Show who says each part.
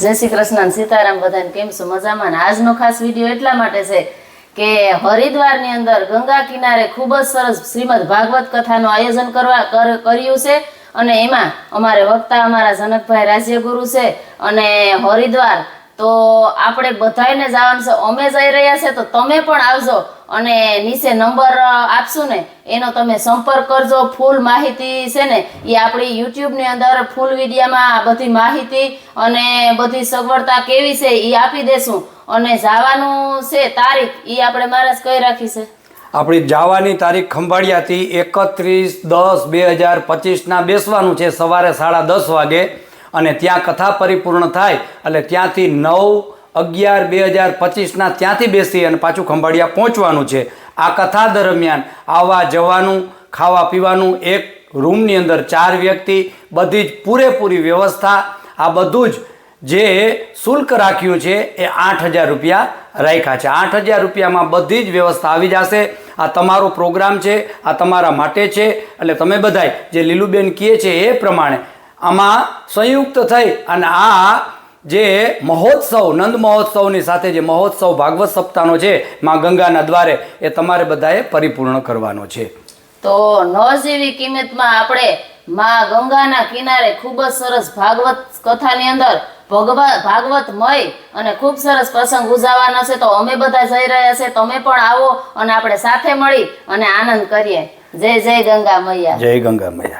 Speaker 1: જય શ્રી કૃષ્ણ સીતારામ બધાને કેમ છો? મજામાં આજનો ખાસ વીડિયો એટલા માટે છે કે હરિદ્વારની અંદર ગંગા કિનારે ખૂબ જ સરસ શ્રીમદ ભાગવત કથાનું આયોજન કરવા કર- કર્યું છે અને એમાં અમારે વક્તા અમારા જનકભાઈ રાજ્યગુરુ છે અને હરિદ્વાર તો આપણે બધાયને જવાનું છે. અમે જઈ રહ્યા છે તો તમે પણ આવજો અને નીચે નંબર આપશું ને, એનો તમે સંપર્ક કરજો. ફૂલ માહિતી છે ને, એ આપણી યુટ્યુબની અંદર ફૂલ વિડીયામાં આ બધી માહિતી અને બધી સગવડતા કેવી છે એ આપી દેશું. અને જવાનું છે તારીખ, એ આપણે મહારાજ કહી રાખી છે?
Speaker 2: આપણી જવાની તારીખ ખંભાળિયાથી એકત્રીસ દસ બે હજાર પચીસના બેસવાનું છે. સવારે સાડા દસ વાગે. અને ત્યાં કથા પરિપૂર્ણ થાય એટલે ત્યાંથી નવ અગિયાર બે હજાર પચીસના ત્યાંથી બેસી અને પાછું ખંભાળિયા પહોંચવાનું છે. આ કથા દરમિયાન આવવા જવાનું, ખાવા પીવાનું એક રૂમની અંદર ચાર વ્યક્તિ, બધી જ પૂરેપૂરી વ્યવસ્થા. આ બધું જ જે શુલ્ક રાખ્યું છે એ આઠ હજાર રૂપિયા રાખ્યા છે. આઠ હજાર રૂપિયામાં બધી જ વ્યવસ્થા આવી જશે. આ તમારો પ્રોગ્રામ છે, આ તમારા માટે છે. એટલે તમે બધાય જે લીલુબેન કહે છે એ પ્રમાણે આમાં સંયુક્ત થઈ અને આ જે મહોત્સવ નંદ મહોત્સવની સાથે જે મહોત્સવ ભાગવત સપ્તાહનો છે માં ગંગાના દ્વારે એ તમારે બધાએ પરિપૂર્ણ કરવાનો છે.
Speaker 1: તો ન જેવી કિંમતમાં આપણે માં ગંગાના કિનારે ખૂબ જ સરસ ભાગવત કથાની અંદર ભગવા ભાગવતમય અને ખૂબ સરસ પ્રસંગ ઉજાવાના છે તો અમે બધા જઈ રહ્યા છે તમે પણ આવો અને આપણે સાથે મળી અને આનંદ કરીએ. જય જય ગંગા મૈયા.
Speaker 2: જય ગંગા મૈયા.